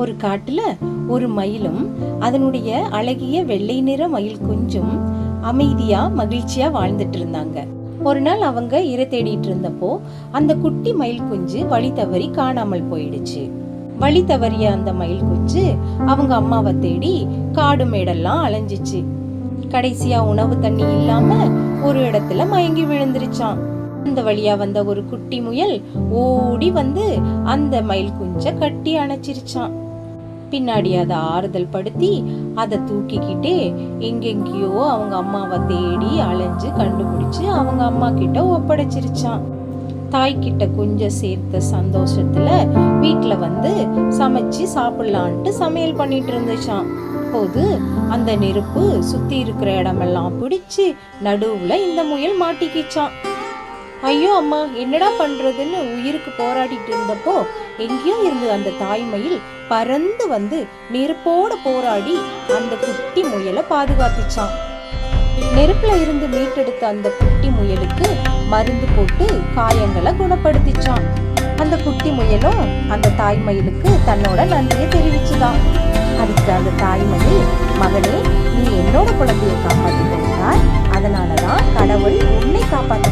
ஒரு காட்டுல ஒரு மயிலும் அதனுடைய அழகிய வெள்ளை நிற மயில் குஞ்சும் அமைதியா மகிழ்ச்சியா வாழ்ந்துட்டு இருந்தாங்க. ஒரு நாள் அவங்க இரை தேடிட்டு இருந்தப்போ அந்த குட்டி மயில் குஞ்சு வழி தவறி காணாமல் போயிடுச்சு. வழி தவறிய அந்த மயில் குஞ்சு அவங்க அம்மாவை தேடி காடு மேடெல்லாம் அலைஞ்சிச்சு. கடைசியா உணவு தண்ணி இல்லாம ஒரு இடத்துல மயங்கி விழுந்துருச்சான் அந்த வழியா வந்த ஒரு குட்டி முயல் ஓடி வந்து அந்த மயில் குஞ்ச கட்டி அணைச்சிருச்சான் பின்னாடி அதை ஆறுதல் படுத்தி அதை தூக்கிக்கிட்டே எங்கெங்கேயோ அவங்க அம்மாவை தேடி அலைஞ்சு கண்டுபிடிச்சு அவங்க அம்மா கிட்ட ஒப்படைச்சிருச்சான் தாய்கிட்ட கொஞ்சம் சேர்த்த சந்தோஷத்துல வீட்டில் வந்து சமைச்சு சாப்பிடலான்ட்டு சமையல் பண்ணிட்டு இருந்துச்சான் போது அந்த நெருப்பு சுத்தி இருக்கிற இடமெல்லாம் பிடிச்சு நடுவுல இந்த முயல் மாட்டிக்கிச்சான் ஐயோ அம்மா என்னடா பண்றதுன்னு உயிருக்கு போராடிட்டு இருந்தப்போ எங்கேயோ இருந்து அந்த தாய்மயில் பறந்து வந்து நெருப்போட போராடி அந்த குட்டி முயலை பாதுகாத்துச்சான் நெருப்புல இருந்து மீட்டெடுத்த அந்த குட்டி முயலுக்கு மருந்து போட்டு காயங்களை குணப்படுத்திச்சான் அந்த குட்டி முயலும் அந்த தாய்மயிலுக்கு தன்னோட நன்றியை தெரிவிச்சுதான். அதுக்கு அந்த தாய்மயில் மகனே நீ என்னோட குழந்தையை காப்பாற்றி கொடுத்தாய் அதனாலதான் கடவுள் உன்னை காப்பாற்ற